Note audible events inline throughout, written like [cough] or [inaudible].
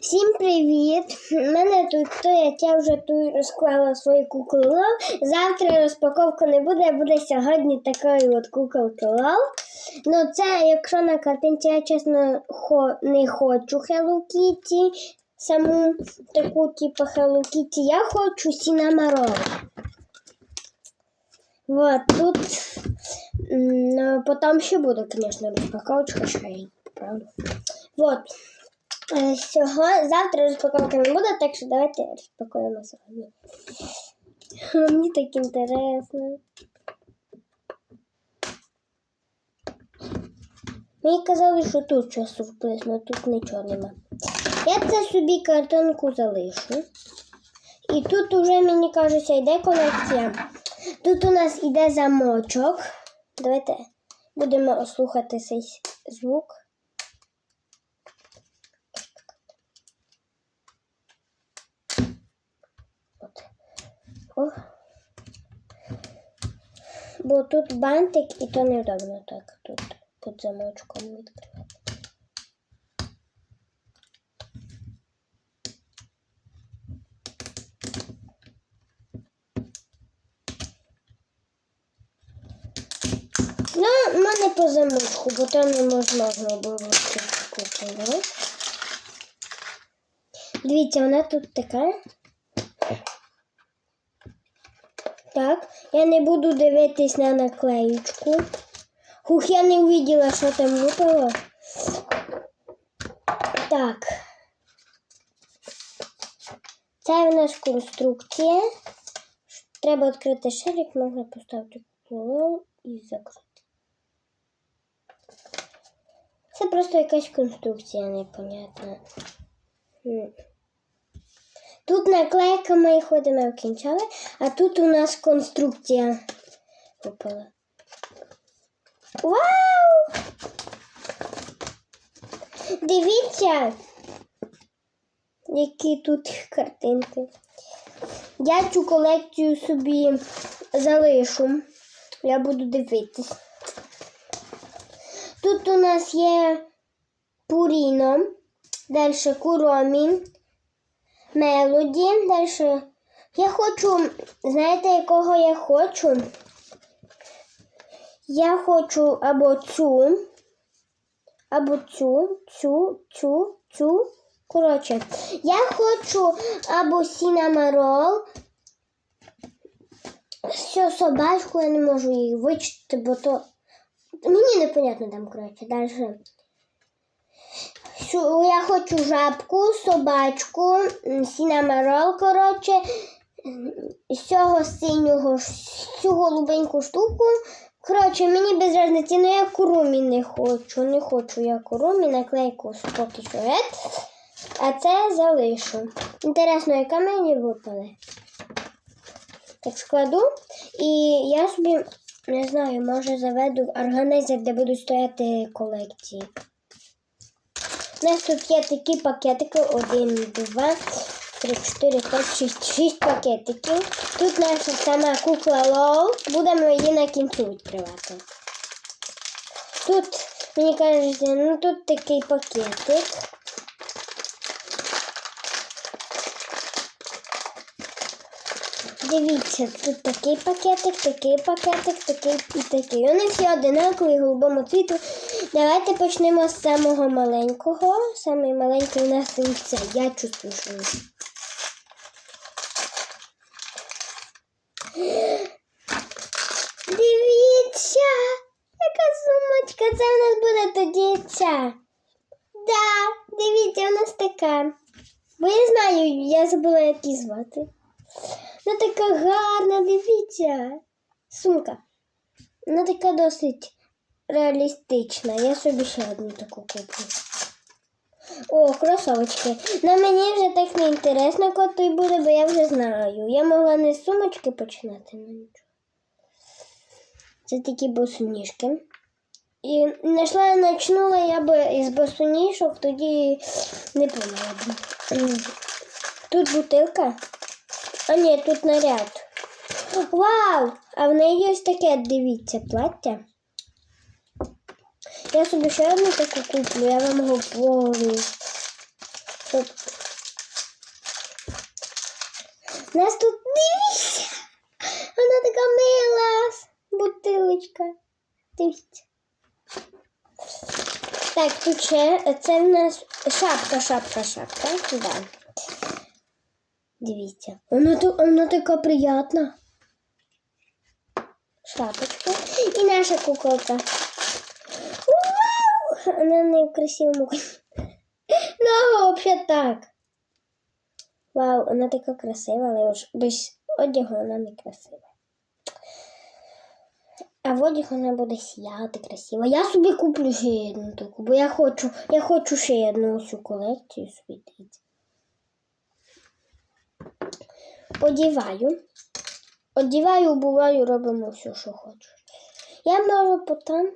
Всім привіт! Мене тут стоять, я вже тут розклала свої куколки Лол. Завтра розпаковка не буде, буде сьогодні такої от куколки Лол. Ну це, якщо на картинці, я чесно хо, не хочу Hello Kitty, саму таку типу Hello Kitty, я хочу Сінамарол. Вот тут, ну, потом ще буде, звісно, розпаковочка, що я її поправлю. Вот. Е, Сього, завтра розпаковки не буде, так що давайте розпакуємо сьогодні. Мені так інтересно. Мені казали, що тут часу вписано, тут нічого нема. Я це собі картинку залишу. І тут уже, мені кажеться, йде колекція. Тут у нас йде замочок. Давайте будемо слухати цей звук. О. Бо тут бантик і то неудобно так тут під замочком відкривати. Ну, в мене по замочку, бо там неможливо було купити. Дивіться, вона тут така. Так, я не буду дивитись на наклеючку. Хух, я не увидела, що там випало. Так. Це в нас конструкція. Треба відкрити шарик, можна поставити кулон і закрити. Це просто якась конструкція непонятна. Тут наклейка ми ходимо вкінчали, а тут у нас конструкція випала. Вау! Дивіться, які тут картинки. Я цю колекцію собі залишу. Я буду дивитись. Тут у нас є Пуріно, далі Куромі, Мелоді, далі. Я хочу, знаєте, якого я хочу? Я хочу або цю, або цю, цю, цю, цю. Коротше, я хочу або Сінамарол. Все, собачку я не можу її вичити, бо то. Мені непонятно там, коротше, далі. Сю- Я хочу жабку, собачку, м, сінамарол, коротше, з цього синього, цю голубеньку штуку. Коротше, мені без різниці, але я курумі не хочу. Не хочу я курумі, наклейку поки що. А це залишу. Інтересно, яка мені випали. Так складу. І я собі, не знаю, може заведу в органайзер, де будуть стояти колекції. У нас тут є такі пакетики. Один, два, три, чотири, п'ять, шість. Шість пакетиків. Тут наша сама кукла Лол. Будемо її на кінцю відкривати. Тут, мені кажеться, ну тут такий пакетик. Дивіться, тут такий пакетик, такий пакетик, такий і такий. Вони всі одинакові голубому цвіту. Давайте почнемо з самого маленького. Самий маленький у нас це. Я чувствую, що. Дивіться, яка сумочка. Це у нас буде тоді ця. Да, дивіться, у нас така. Бо я знаю, я забула, як її звати. Вона така гарна, дивіться. Сумка. Вона така досить реалістична. Я собі ще одну таку куплю. О, кросовочки. На мені вже так не інтересно, коли буде, бо я вже знаю. Я могла не з сумочки починати, але нічого. Це такі босоніжки. І знайшла начнула я би із босоніжок, тоді не помила. Тут бутилка. А ні, тут наряд. Вау! А в неї ось таке, дивіться, плаття. Я собі ще одну таку куплю, я вам говорю. Оп. У нас тут дивіться. Вона така мила бутилочка. Дивіться. Так, тут ще це в нас шапка, шапка, шапка. Да. Дивіться. Вона, вона така приятна. Шапочка. І наша куколка. Вау! Вона не в красивому. Ну, взагалі так. Вау, вона така красива, але уж без одягу вона не красива. А в одяг вона буде сіяти красиво. Я собі куплю ще одну таку, бо я хочу, я хочу ще одну цю колекцію собі дивіться. Одіваю. Одіваю, обуваю, робимо все, що хочу. Я можу потім.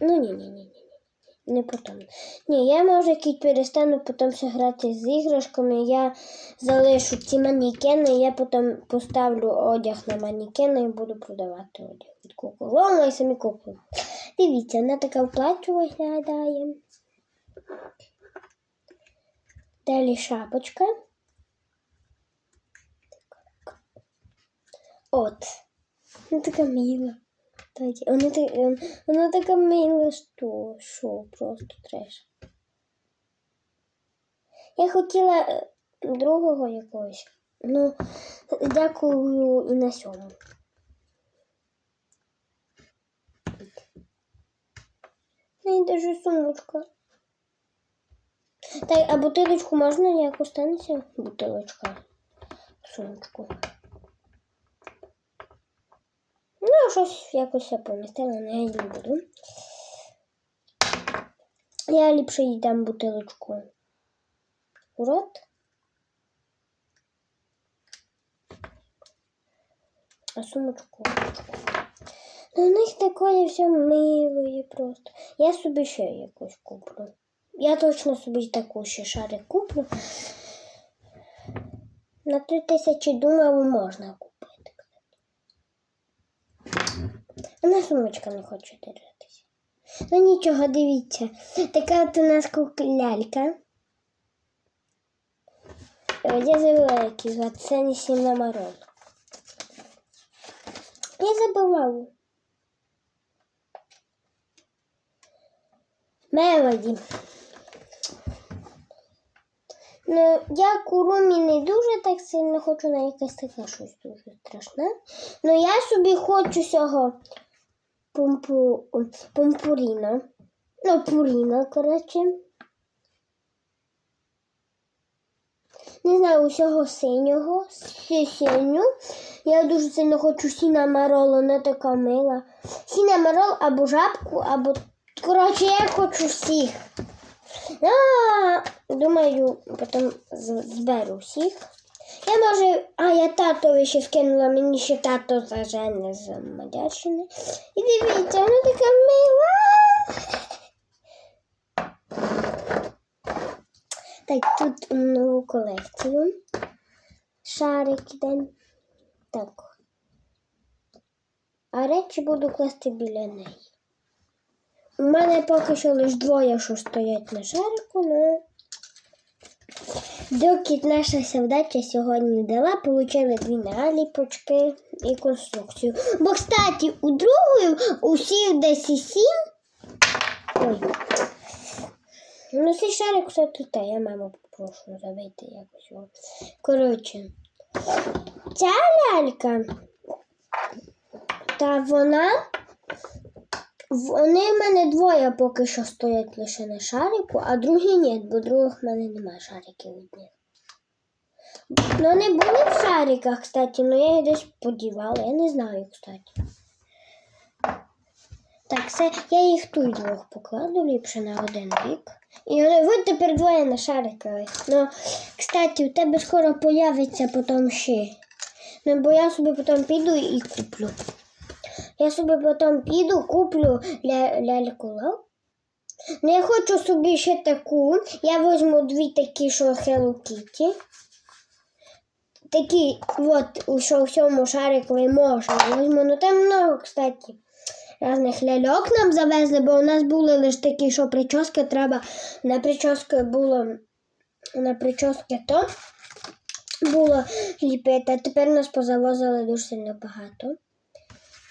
Ну ні, ні, ні, ні. Не потім. Ні, я можу якийсь перестану потім ще грати з іграшками. Я залишу ці манекени, я потім поставлю одяг на манекени і буду продавати одяг від кукол. І самі кукли. Дивіться, вона така в плачу виглядає. Далі шапочка. От. Вона така мила. Вона, та- ем, вона така мила, що, що просто треш. Я хотіла е, другого якогось. Ну, дякую і на сьому. Ну, і даже сумочка. Так, а бутилочку можна як останеться? Бутилочка. Сумочку. Ну, щось якось я помістила, але я її не буду. Я ліпше їй дам бутилочку у рот. А сумочку. Ну, у них такое все милое просто. Я собі ще якусь куплю. Я точно собі таку ще шарик куплю. На 3 тисячі, думаю, можна купити. Вона сумочка не хоче держатися. Ну нічого, дивіться. Така от у нас куклялька. Е, Я забула, як її звати. Це не сімна мороз. Я забувала. Мелоді. Ну, я курумі не дуже так сильно хочу, на якесь таке щось дуже страшне. Ну я собі хочу цього помпу, помпуріно. Ну, пуріно, коротше. Не знаю, усього синього, синю. Я дуже сильно хочу сіна маролу, вона така мила. Сіна марол або жабку, або. Коротше, я хочу всіх. А, думаю, потім зберу всіх. Я може, а я татові ще скинула, мені ще тато зажене з Мадярщини. І дивіться, вона така мила. Так, тут нову колекцію. Шарик іде. Так. А речі буду класти біля неї. У мене поки що лише двоє, що стоять на шарику, ну. Доки наша завдача сьогодні дала, получили дві наліпочки і конструкцію. Бо, кстати, у другої усіх десь і сім. Ой. Ну, цей шарик все тут, я маму попрошу забити якось. його. Коротше, ця лялька, та вона. Вони в мене двоє поки що стоять лише на шарику, а другі ні, бо других в мене немає шариків від них. Ну, вони були в шариках, кстати, але я їх десь подівала, я не знаю, кстати. Так, все, я їх тут двох покладу ліпше на один бік. І ви тепер двоє на шарикових. Ну, кстати, у тебе скоро появиться потім ще. Ну, бо я собі потім піду і куплю. Я собі потім піду, куплю ля, ляльку. Ну, я хочу собі ще таку. Я візьму дві такі, що Hello Kitty. Такі, от, що в цьому шарикові можна. Візьму, ну там много, кстати. Разних ляльок нам завезли, бо у нас були лише такі, що прически треба. На прически було на прически, то було ліпити, а тепер нас позавозили дуже сильно багато.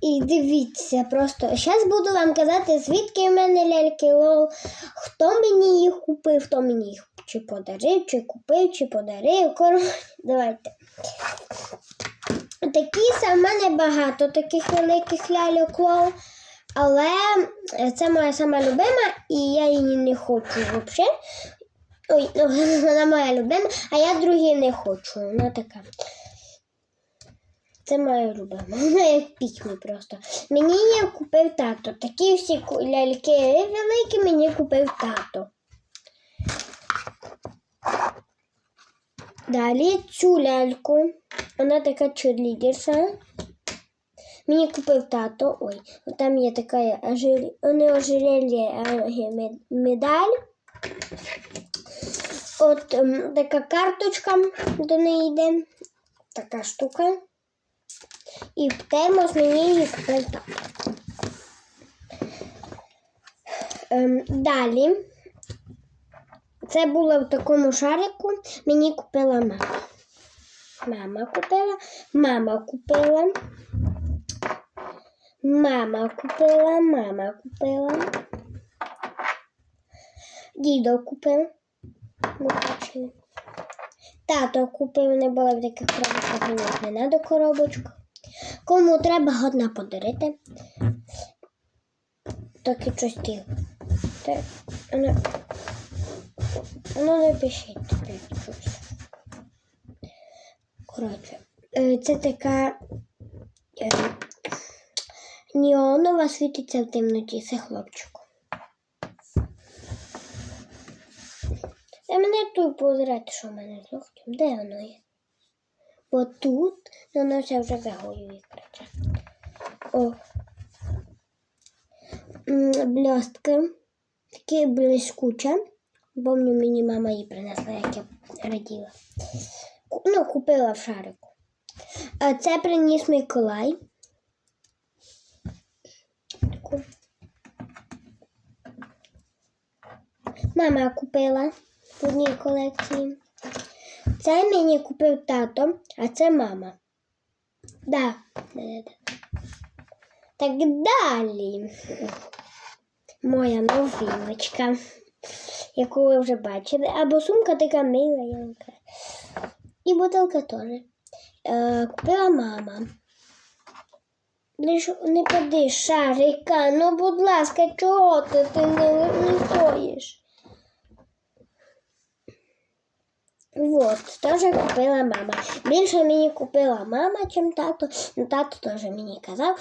І дивіться, просто зараз буду вам казати, звідки в мене ляльки лол, хто мені їх купив, хто мені їх чи подарив, чи купив, чи подарив. Коротше, давайте. Такі в мене багато таких великих ляльок лол, але це моя сама любима, і я її не хочу взагалі. Ой, ну, [laughs] вона моя любима, а я другі не хочу. Вона така. Це моя любима. Вона як пікмі просто. Мені її купив тато. Такі всі ляльки великі мені купив тато. Далі цю ляльку. Вона така черлідерша. Мені купив тато. Ой, там є така ожер... не ожерелье, а медаль. От така карточка до неї йде. Така штука. І в термос мені її купив. Ем, далі. Це було в такому шарику. Мені купила мама. Мама купила, мама купила. Мама купила, мама купила. Дідо купив. Ми бачили. Тато купив, не було в таких коробочках, не треба коробочку. Кому треба, одна подарити. Так і щось ти. Так, ну, ну не пишіть тобі щось. Коротше, е, це така е, неонова світиться в темноті, це хлопчик. Та мене тут позирати, що в мене з локтем. Де воно є? Бо тут ну, воно все вже загоює коротше. О. Блістки. Такі блискуче. Помню, мені мама її принесла, як я раділа. Ну, купила в шарику. А це приніс Миколай. Таку. Мама купила в одній колекції. Це мені купив тато, а це мама. Да. Так далі. Моя новиночка, яку ви вже бачили. Або сумка така кажу. І бутилка теж. Е, купила мама. Не поди шарика, ну будь ласка, чого ти, ти не, не стоїш? Вот, теж купила мама. Більше мені купила мама, чим тато. Ну, тато теж мені казав,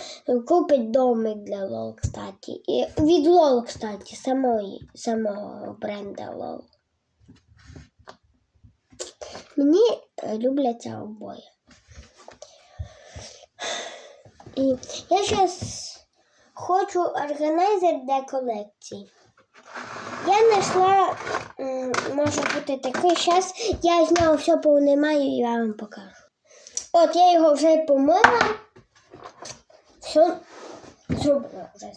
купить домик для Лол, кстати. І від Лол, кстати, самої, самого бренда Лол. Мені е, любляться обоє. І я зараз хочу органайзер для колекції. Я знайшла, може бути такий, зараз я з нього все повнимаю і я вам покажу. От я його вже помила. Все зробила вже.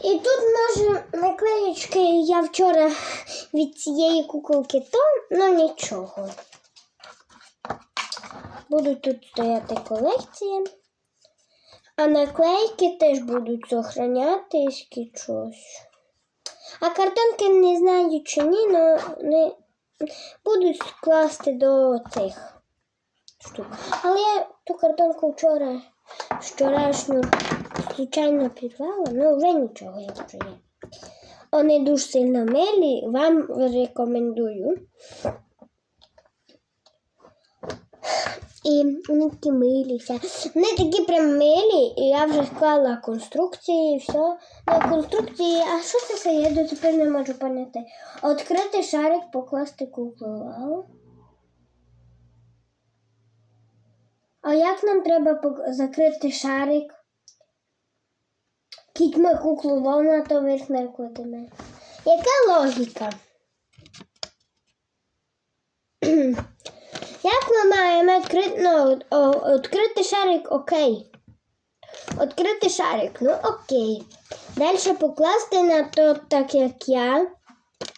І тут може наклеєчки я вчора від цієї куколки, то ну нічого. Будуть тут стояти колекції. А наклейки теж будуть сохранятись і щось. А картонки не знаю чи ні, але не будуть скласти до цих штук. Але я ту картонку вчора вчорашню звичайно підвала, ну вже нічого, як вже є. Вони дуже сильно милі, вам рекомендую. І вони такі милі, все. Вони такі прям милі, і я вже склала конструкції, і все. На конструкції, а що це все? Я до тепер не можу поняти. Відкрити шарик, покласти куклу. А як нам треба закрити шарик? Кітьми куклу вона то верх накладемо. Яка логіка? Як ми ну, о, відкрити шарик, окей. Відкрити шарик, ну окей. Далі покласти на то, так як я.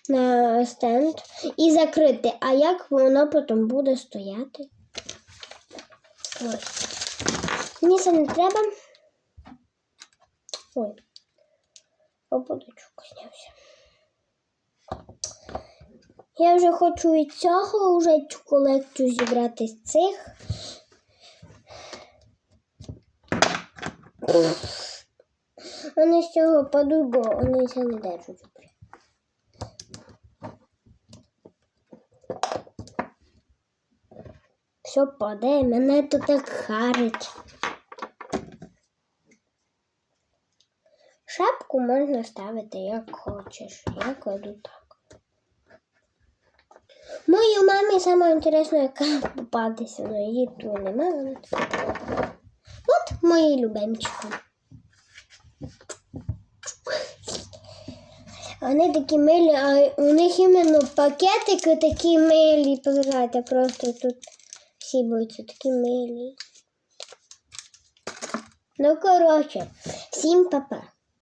на стенд і закрити. А як воно потім буде стояти? Ось. Мені це не треба. Ой. Ободочок знявся. Я вже хочу від цього вже цю колекцію зібрати з цих. Вони з цього падуть, бо вони це не держать. Все паде, мене тут так харить. Шапку можна ставити як хочеш. Я кладу. Моїй мамі саме інтересно, яка попадеться, але її тут немає. От мої любимчики. Вони такі милі, а у них іменно пакетики такі милі. Позирайте, просто тут всі будуть такі милі. Ну, коротше, всім папа.